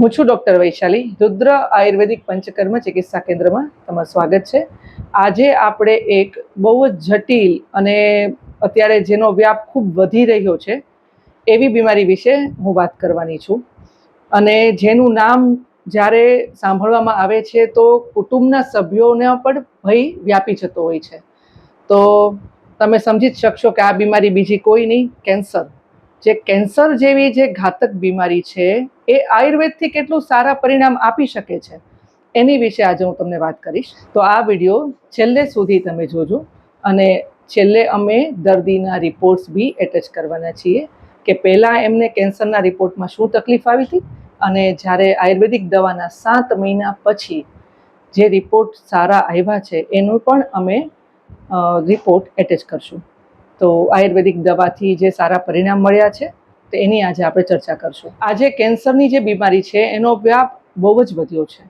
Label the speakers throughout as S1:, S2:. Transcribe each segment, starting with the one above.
S1: હું છું ડૉક્ટર વૈશાલી, રુદ્ર આયુર્વેદિક પંચકર્મ ચિકિત્સા કેન્દ્રમાં તમારું સ્વાગત છે. આજે આપણે એક બહુ જ જટિલ અને અત્યારે જેનો વ્યાપ ખૂબ વધી રહ્યો છે, એવી બીમારી વિશે હું વાત કરવાની છું. અને જેનું નામ જ્યારે સાંભળવામાં આવે છે, તો કુટુંબના સભ્યોને પણ ભય વ્યાપી જતો હોય છે. તો તમે સમજી જ શકશો કે આ બીમારી બીજી કોઈ નહીં, કેન્સર. જે કેન્સર જેવી જે ઘાતક બીમારી છે, એ આયુર્વેદથી કેટલું સારા પરિણામ આપી શકે છે, એની વિશે આજે હું તમને વાત કરીશ. તો આ વીડિયો છેલ્લે સુધી તમે જોજો અને છેલ્લે અમે દર્દીના રિપોર્ટ્સ બી એટેચ કરવાના છીએ કે પહેલાં એમને કેન્સરના રિપોર્ટમાં શું તકલીફ આવી હતી અને જ્યારે આયુર્વેદિક દવાના સાત મહિના પછી જે રિપોર્ટ સારા આવ્યા છે, એનું પણ અમે રિપોર્ટ એટેચ કરશું. તો આયુર્વેદિક દવાથી જે સારા પરિણામ મળ્યા છે, તો એની આજે આપણે ચર્ચા કરશું. આજે કેન્સરની જે બીમારી છે, એનો વ્યાપ બહુ જ વધ્યો છે.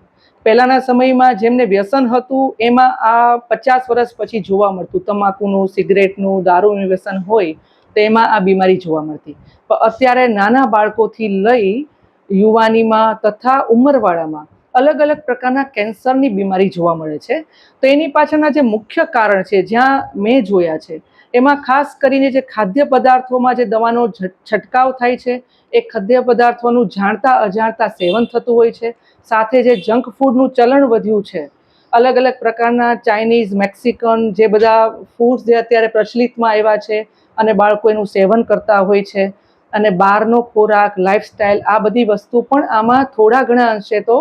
S1: પહેલાંના સમયમાં જેમને વ્યસન હતું, એમાં આ પચાસ વર્ષ પછી જોવા મળતું. તમાકુનું, સિગરેટનું, દારૂનું વ્યસન હોય, તો એમાં આ બીમારી જોવા મળતી. પણ અત્યારે નાના બાળકોથી લઈ યુવાનીમાં તથા ઉંમરવાળામાં અલગ અલગ પ્રકારના કેન્સરની બીમારી જોવા મળે છે. તો એની પાછળના જે મુખ્ય કારણ છે, જ્યાં મેં જોયા છે એમાં ખાસ કરીને જે ખાદ્ય પદાર્થોમાં જે દવાનો છંટકાવ થાય છે, એ ખાદ્ય પદાર્થોનું જાણતા અજાણતા સેવન થતું હોય છે, સાથે જે જંક ફૂડનું ચલણ વધ્યું છે, અલગ અલગ પ્રકારના ચાઇનીઝ, મેક્સિકન, જે બધા ફૂડ્સ જે અત્યારે પ્રચલિતમાં આવ્યા છે અને બાળકો એનું સેવન કરતા હોય છે, અને બહારનો ખોરાક, લાઇફસ્ટાઇલ, આ બધી વસ્તુ પણ આમાં થોડા ઘણા અંશે તો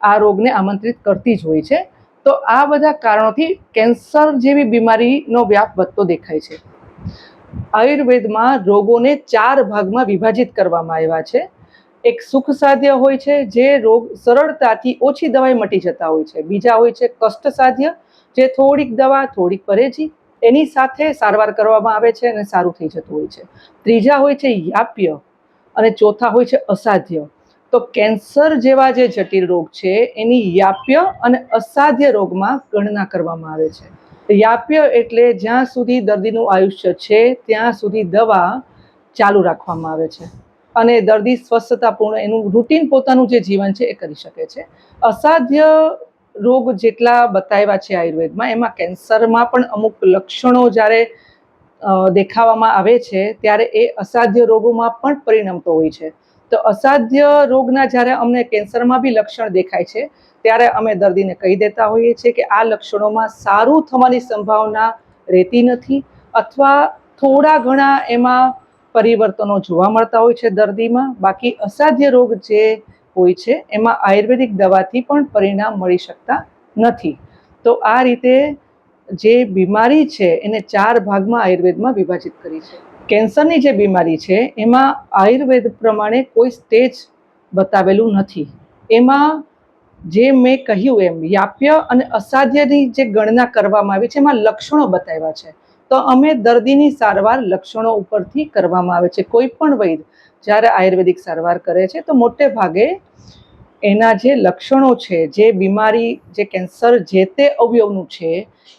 S1: આ રોગને આમંત્રિત કરતી જ હોય છે. તો આ બધા કારણોથી કેન્સર જેવી બીમારીનો વ્યાપ વધતો દેખાય છે. આયુર્વેદમાં રોગોને ચાર ભાગમાં વિભાજિત કરવામાં આવ્યા છે. એક સુખ સાધ્ય હોય છે, જે રોગ સરળતાથી ઓછી દવાઈ મટી જતા હોય છે. બીજા હોય છે કષ્ટ સાધ્ય, જે થોડીક દવા, થોડીક પરેજી, એની સાથે સારવાર કરવામાં આવે છે અને સારું થઈ જતું હોય છે. ત્રીજા હોય છે યાપ્ય અને ચોથા હોય છે અસાધ્ય. તો કેન્સર જેવા જે જટિલ રોગ છે, એની યાપ્ય અને અસાધ્ય રોગમાં ગણના કરવામાં આવે છે. યાપ્ય એટલે જ્યાં સુધી દર્દીનું આયુષ્ય છે, ત્યાં સુધી દવા ચાલુ રાખવામાં આવે છે. અને દર્દી સ્વસ્થતાપૂર્ણ એનું રૂટીન પોતાનું જે જીવન છે, એ કરી શકે છે. અસાધ્ય રોગ જેટલા બતાવ્યા છે આયુર્વેદમાં, એમાં કેન્સરમાં પણ અમુક લક્ષણો જ્યારે દેખાવામાં આવે છે, ત્યારે એ અસાધ્ય રોગોમાં પણ પરિણમતો હોય છે. તો અસાધ્ય રોગના જ્યારે અમને કેન્સરમાં બી લક્ષણ દેખાય છે, ત્યારે અમે દર્દીને કહી દેતા હોઈએ છીએ કે આ લક્ષણોમાં સારું થવાની સંભાવના રહેતી નથી અથવા થોડા ઘણા એમાં પરિવર્તનો જોવા મળતા હોય છે દર્દીમાં. બાકી અસાધ્ય રોગ જે હોય છે, એમાં આયુર્વેદિક દવાથી પણ પરિણામ મળી શકતા નથી. તો આ રીતે જે બીમારી છે, એને ચાર ભાગમાં આયુર્વેદમાં વિભાજિત કરી છે. કેન્સરની જે બીમારી છે, એમાં આયુર્વેદ પ્રમાણે કોઈ સ્ટેજ બતાવેલું નથી. એમાં જે મેં કહ્યું એમ, યાપ્ય અને અસાધ્યની જે ગણના કરવામાં આવી છે, એમાં લક્ષણો બતાવ્યા છે. તો અમે દર્દીની સારવાર લક્ષણો ઉપરથી કરવામાં આવે છે. કોઈ પણ વૈદ જ્યારે આયુર્વેદિક સારવાર કરે છે, તો મોટે ભાગે એના જે લક્ષણો છે, જે બીમારી, જે કેન્સર જે તે અવયવનું છે,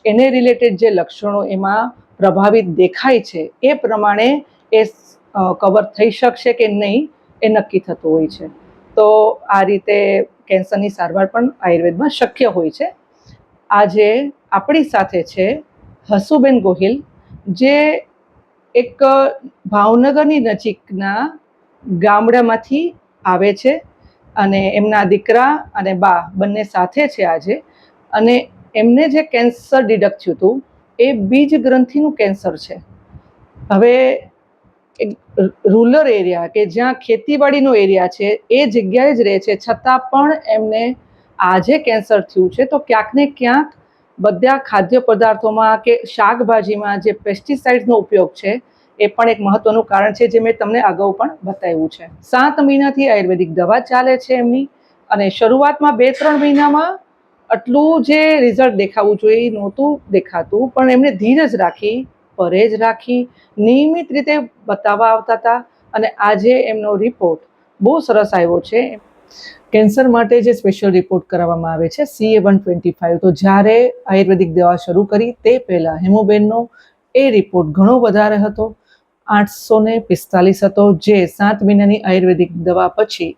S1: એને રિલેટેડ જે લક્ષણો એમાં પ્રભાવિત દેખાય છે, એ પ્રમાણે એ કવર થઈ શકશે કે નહીં એ નક્કી થતું હોય છે. તો આ રીતે કેન્સરની સારવાર પણ આયુર્વેદમાં શક્ય હોય છે. આજે આપણી સાથે છે હસુબેન ગોહિલ, જે એક ભાવનગરની નજીકના ગામડામાંથી આવે છે અને એમના દીકરા અને બા બંને સાથે છે આજે. અને એમને જે કેન્સર ડિડક્ટ થયું હતું એ બીજ ગ્રંથિનું કેન્સર છે. હવે રૂરલ એરિયા કે જ્યાં ખેતીવાડીનો એરિયા છે, એ જગ્યાએ જ રહે છે. છતાં પણ એમને આજે કેન્સર થયું છે, તો ક્યાંક ને ક્યાંક બધા ખાદ્ય પદાર્થોમાં કે શાકભાજીમાં જે પેસ્ટિસાઇડ્સનો ઉપયોગ છે, એ પણ એક મહત્વનું કારણ છે, જે મેં તમને અગાઉ પણ બતાવ્યું છે. સાત મહિનાથી આયુર્વેદિક દવા ચાલે છે એમની અને શરૂઆતમાં બે ત્રણ મહિનામાં આટલું જે રિઝલ્ટ દેખાવું જોઈએ એ નહોતું દેખાતું, પણ એમણે ધીરજ રાખી, પરેજ રાખી, નિયમિત રીતે બતાવવા આવતા હતા અને આજે એમનો રિપોર્ટ બહુ સરસ આવ્યો છે. કેન્સર માટે જે સ્પેશિયલ રિપોર્ટ કરાવવામાં આવે છે સીએ વન ટ્વેન્ટી ફાઇવ તો જ્યારે આયુર્વેદિક દવા શરૂ કરી, તે પહેલાં હેમોબેનનો એ રિપોર્ટ ઘણો વધારે હતો. આઠસો ને પિસ્તાલીસ હતો, જે સાત મહિનાની આયુર્વેદિક દવા પછી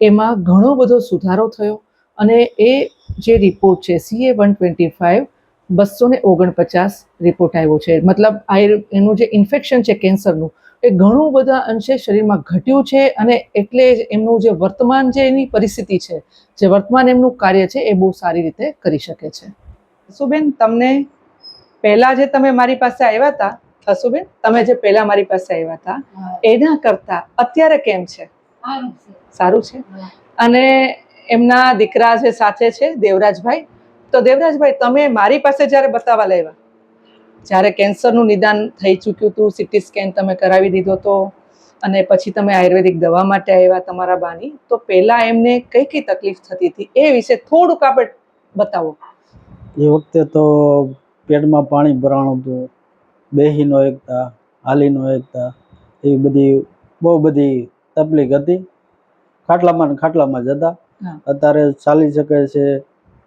S1: એમાં ઘણો બધો સુધારો થયો અને એ જે રિપોર્ટ છે સીએ વન ટ્વેન્ટી ફાઇવ બસો ને ઓગણપચાસ રિપોર્ટ આવ્યો છે. મતલબ આ એનું જે ઇન્ફેક્શન છે કેન્સરનું એ ઘણું બધા અંશે શરીરમાં ઘટ્યું છે અને એટલે જ એમનું જે વર્તમાન જે એની પરિસ્થિતિ છે જે વર્તમાન એમનું કાર્ય છે એ બહુ સારી રીતે કરી શકે છે. હસુબેન તમને પહેલા જે તમે મારી પાસે આવ્યા હતા હસુબેન તમે જે પહેલા મારી પાસે આવ્યા હતા એના કરતા અત્યારે કેમ છે? સારું છે. અને એમના દીકરા જે સાથે છે, દેવરાજભાઈ, તો દેવરાજભાઈ, તમે મારી પાસે જ્યારે બતાવવા લાવ્યા જ્યારે કેન્સરનું નિદાન થઈ ચૂક્યું હતું સિટી સ્કેન તમે કરાવી દીધો તો, અને પછી તમે આયુર્વેદિક દવા માટે આવ્યા તમારા બાની, તો પહેલા એમને કઈ કઈ તકલીફ થતી હતી? એ વિશે થોડુંક આપણે બતાવો.
S2: એ વખતે તો પેટમાં પાણી ભરાણું હતું, બેહીનો એકતા, હાલીનો એકતા, એવી બધી બહુ બધી તકલીફ હતી. ખાટલામાં ખાટલામાં જ હતા.
S1: હા.
S2: અત્યારે ચાલી શકે છે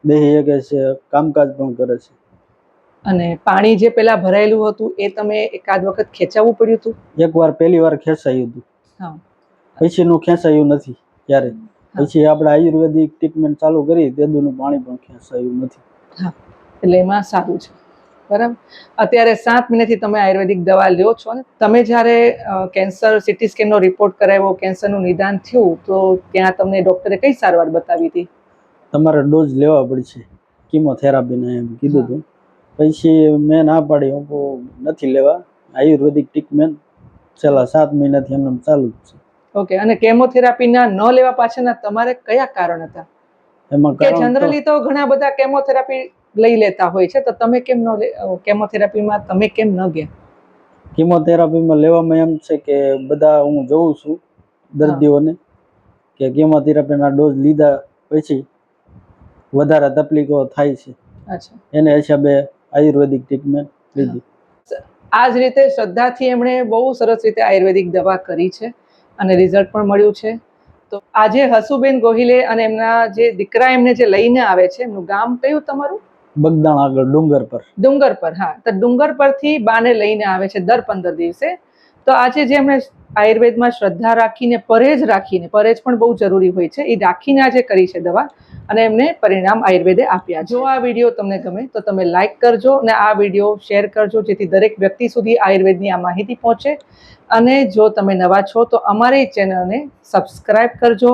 S2: બેહી શકે છે કામકાજ પણ કરે છે.
S1: અને પાણી જે પેલા ભરાયેલું હતું એ તમે એકાદ વખત ખેંચાવવું પડ્યું હતું?
S2: એકવાર પહેલી વાર ખેંચાયું હતું.
S1: પછી
S2: પછીનું ખેંચાયું નથી ક્યારે. પછી આપણે આયુર્વેદિક ટ્રીટમેન્ટ ચાલુ કરી તેદુનું પાણી પણ ખેંચાયું નથી.
S1: એટલે એમાં સારું છે. બરાબર? અત્યારે સાત મહિનાથી તમે આયુર્વેદિક દવા લ્યો છો ને. તમે જ્યારે કેન્સર સિટી સ્કેનનો રિપોર્ટ કરાવ્યો કેન્સરનું નિદાન થયું તો ત્યાં તમને ડૉક્ટરે કઈ સારવાર બતાવી હતી?
S2: તમારે ડોઝ લેવા પડશે. કિમોથેરાપીના એમ કીધું હતું પછી મેં ના પાડી હું નથી લેવા. આયુર્વેદિક ટ્રીટમેન્ટ છેલ્લા સાત મહિનાથી એમને ચાલુ જ છે.
S1: ઓકે અને કેમોથેરાપીના ન લેવા પાછળના તમારે કયા કારણ હતા?
S2: એમાં
S1: જનરલી તો ઘણા બધા કેમોથેરાપી લઈ લેતા હોય છે તો તમે કેમ ન કેમોથેરાપીમાં તમે કેમ ન ગયા?
S2: કિમોથેરાપીમાં લેવામાં એમ છે કે બધા હું જોઉં છું દર્દીઓને કે કિમોથેરાપીના ડોઝ લીધા પછી વધારે તકલીફો થાય છે. એને હિસાબે આયુર્વેદિક ટ્રીટમેન્ટ લીધી.
S1: આ જ રીતે શ્રદ્ધાથી એમણે બહુ સરસ રીતે આયુર્વેદિક દવા કરી છે અને રિઝલ્ટ પણ મળ્યું છે. તો આજે હસુબેન ગોહિલે અને એમના જે દીકરા એમને જે લઈને આવે છે એમનું ગામ કયું તમારું?
S2: બગદાણ આગળ ડુંગર પર.
S1: ડુંગર પર, હા. તો ડુંગર પરથી બાને લઈને આવે છે દર પંદર દિવસે. તો આજે જે એમણે આયુર્વેદમાં શ્રદ્ધા રાખીને, પરેજ રાખીને, પરેજ પણ બહુ જરૂરી હોય છે, એ રાખીને આજે કરી છે દવા અને એમને પરિણામ આયુર્વેદે આપ્યા જો આ વીડિયો તમને ગમે, તો તમે લાઇક કરજો અને આ વીડિયો શેર કરજો, જેથી દરેક વ્યક્તિ સુધી આયુર્વેદની આ માહિતી પહોંચે. અને જો તમે નવા છો, તો અમારી ચેનલને સબસ્ક્રાઈબ કરજો.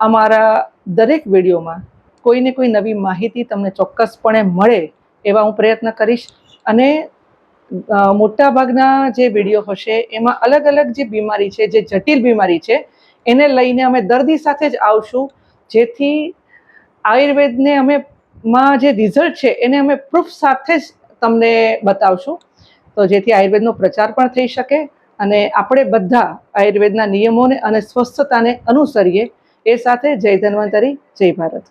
S1: અમારા દરેક વિડીયોમાં કોઈને કોઈ નવી માહિતી તમને ચોક્કસપણે મળે એવા હું પ્રયત્ન કરીશ. અને મોટાભાગના જે વીડિયો હશે એમાં અલગ અલગ જે બીમારી છે, જે જટિલ બીમારી છે, એને લઈને અમે દર્દી સાથે જ આવશું. જેથી આયુર્વેદને અમે માં જે રિઝલ્ટ છે એને અમે પ્રૂફ સાથે જ તમને બતાવશું. તો જેથી આયુર્વેદનો પ્રચાર પણ થઈ શકે અને આપણે બધા આયુર્વેદના નિયમોને અને સ્વસ્થતાને અનુસરીએ. એ સાથે જય ધન્વંતરી, જય ભારત.